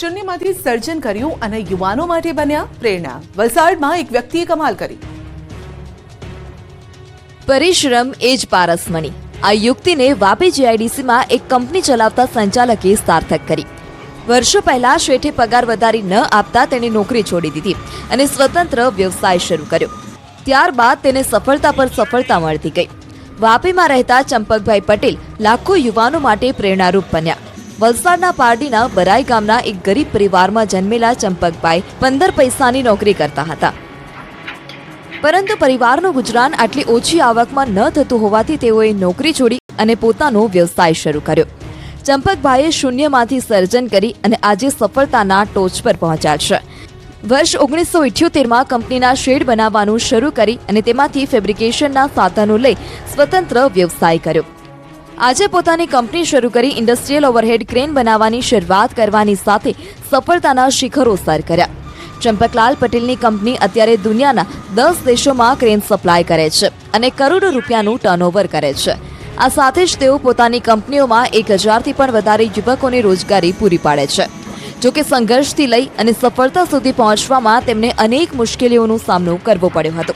શૂન્યમાંથી સર્જન કર્યું અને યુવાનો માટે બન્યા પ્રેરણા. વલસાડમાં એક વ્યક્તિએ કમાલ કરી. પરિશ્રમ એ જ પારસમણી. આ યુક્તિને વાપી જીઆઈડીસીમાં એક કંપની ચલાવતા સંચાલકે સાર્થક કરી. વર્ષો પહેલા શેઠે પગાર વધારી ન આપતા તેણે નોકરી છોડી દીધી અને સ્વતંત્ર વ્યવસાય શરૂ કર્યો. ત્યારબાદ તેને સફળતા પર સફળતા મળતી ગઈ. વાપીમાં રહેતા ચંપકભાઈ પટેલ લાખો યુવાનો માટે પ્રેરણારૂપ બન્યા. વલસાડના પારડીના બરાઈ ગામના એક ગરીબ પરિવારમાં જન્મેલા ચંપકભાઈ પંદર પૈસાની નોકરી કરતા હતા. પરંતુ પરિવારનું ગુજરાન આટલી ઓછી આવકમાં ન થતું હોવાથી તેઓએ નોકરી છોડી અને પોતાનો વ્યવસાય શરૂ કર્યો. ચંપકભાઈએ શૂન્યમાંથી સર્જન કરી અને આજે સફળતાના ટોચ પર પહોંચ્યા છે. વર્ષ ઓગણીસો ઇઠ્યોતેરમાં કંપનીના શેડ બનાવવાનું શરૂ કરી અને તેમાંથી ફેબ્રિકેશનના સાધનો લઈ સ્વતંત્ર વ્યવસાય કર્યો. આજે પોતાની કંપની શરૂ કરી ઇન્ડસ્ટ્રીયલ ઓવરહેડ ક્રેન બનાવવાની શરૂઆત કરવાની સાથે સફળતાના શિખરો સર કર્યા. ચંપકલાલ પટેલની કંપની અત્યારે દુનિયાના દસ દેશોમાં ક્રેન સપ્લાય કરે છે અને કરોડો રૂપિયાનું ટર્નઓવર કરે છે. આ સાથે જ તેઓ પોતાની કંપનીઓમાં એક હજારથી પણ વધારે યુવકોને રોજગારી પૂરી પાડે છે. જોકે સંઘર્ષથી લઈ અને સફળતા સુધી પહોંચવામાં તેમને અનેક મુશ્કેલીઓનો સામનો કરવો પડ્યો હતો.